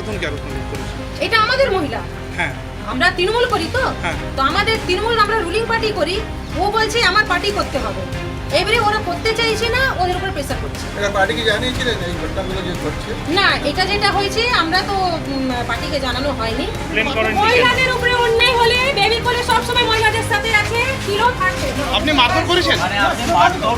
করেছে? এটা আমাদের মহিলা। হ্যাঁ। আমরা তৃণমূল করি তো? হ্যাঁ। তো আমাদের তৃণমূল আমরা রুলিং পার্টি করি ও বলছে আমার পার্টি করতে হবে। এবারে ওরা করতে চাইছে না ওদের উপর প্রেসার করছে। এটা পার্টিকে জানিয়েছিলেন এই ঘটনাগুলো যে ঘটছে? না এটা যেটা হয়েছে আমরা তো পার্টিকে জানানো হয়নি। মহিলাদের উপরে অন্যায় হলে বেবি করে সবসময় মহিলাদের সাথে আছে ছিল থাকবে। আপনি মারধর করেছেন? মানে আপনি মারধর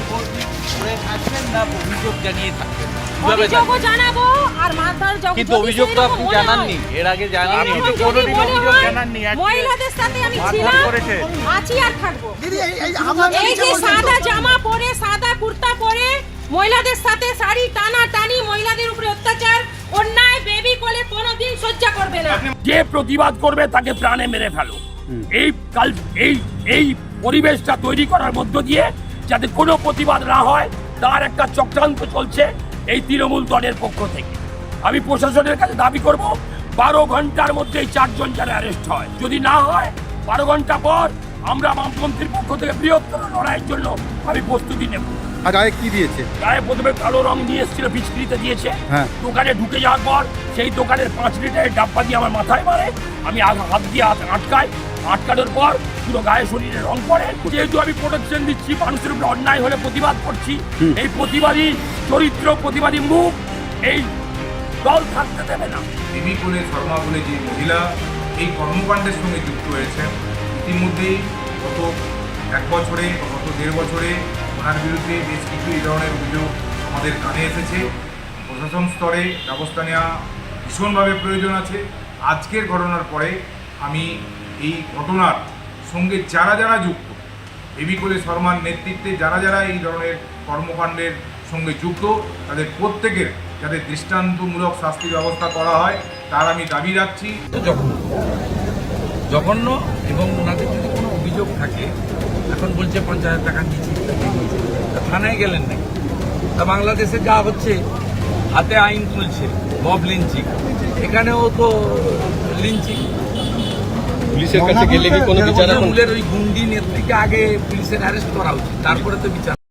করে থাকবেন না অভিযোগ জানিয়ে থাকবেন। কীভাবে অভিযোগও জানাব আর মারধর যখন কিন্তু অভিযোগ তো আপনি জানাননি। এর আগে জানাননি। কোনোদিন অভিযোগ জানাননি মহিলাদের সাথে আমি ছিলাম আছি আর থাকব। এই এই আপনাদের এই নিচে যে সাদা জামা পরে সাদা কুর্তা পরে মহিলাদের সাথে শাড়ি টানা টানি মহিলাদের উপরে অত্যাচার অন্যায় বেবি কোলে কোনোদিন সহ্য করবে না। যে প্রতিবাদ করবে তাকে প্রাণে মেরে ফেলো। এই কাল এই এই পরিবেশটা তৈরি করার মধ্য দিয়ে যাতে কোনো প্রতিবাদ না হয় তার একটা চক্রান্ত চলছে। এই তৃণমূল দলের পক্ষ থেকে। আমি প্রশাসনের কাছে দাবি করব বারো ঘণ্টার মধ্যে এই চারজন যেন অ্যারেস্ট হয়। যদি না হয় বারো ঘণ্টা পর আমরা বামপন্থীর পক্ষ থেকে বৃহত্তর লড়াইয়ের জন্য আমি প্রস্তুতি নেব। গায়ে কি দিয়েছে? গায়ে প্রথমে কালো রং নিয়ে এসেছিল বিস্কৃতিতে দিয়েছে। হ্যাঁ। দোকানে ঢুকে যাওয়ার পর সেই দোকানের পাঁচ লিটারের ডাব্বা দিয়ে আমার মাথায় মারে। আমি হাত দিয়ে হাত আটকাই। আটকানোর পর পুরো গায়ে শরীরে রং পড়ে। যেহেতু আমি প্রোটেকশন দিচ্ছি মানুষের উপরে অন্যায় হলে প্রতিবাদ করছি। এই প্রতিবাদী চরিত্র প্রতিবাদী মুখ এই দল থাকতে দেবে না। দেবী কোলে শর্মা বলে যে মহিলা এই কর্মকাণ্ডের সঙ্গে যুক্ত হয়েছেন ইতিমধ্যেই গত এক বছরে গত দেড় বছরে ওনার বিরুদ্ধে বেশ কিছু এই ধরনের অভিযোগ আমাদের কানে এসেছে। প্রশাসন স্তরে ব্যবস্থা নেওয়া ভীষণভাবে প্রয়োজন আছে। আজকের ঘটনার পরে আমি এই ঘটনার সঙ্গে যারা যারা যুক্ত বেবি কোলে শর্মার নেতৃত্বে যারা যারা এই ধরনের কর্মকাণ্ডের সঙ্গে যুক্ত, তাদের প্রত্যেকের যাতে দৃষ্টান্তমূলক শাস্তি ব্যবস্থা করা হয়, তার আমি দাবি রাখছি। জঘন্য। এবং ওনাদের যদি কোনো অভিযোগ থাকে, এখন বলছে পঞ্চাশ টাকা তা থানায় গেলেন নাকি? তা বাংলাদেশে যা হচ্ছে, হাতে আইন তুলছে মব লিঞ্চিং। এখানেও তো লিঞ্চিং। পুলিশের কাছে গেলে কি কোনো বিচার তৃণমূলের ওই গুন্ডি নেত্রীকে আগে পুলিশের অ্যারেস্ট করা উচিত তারপরে তো বিচার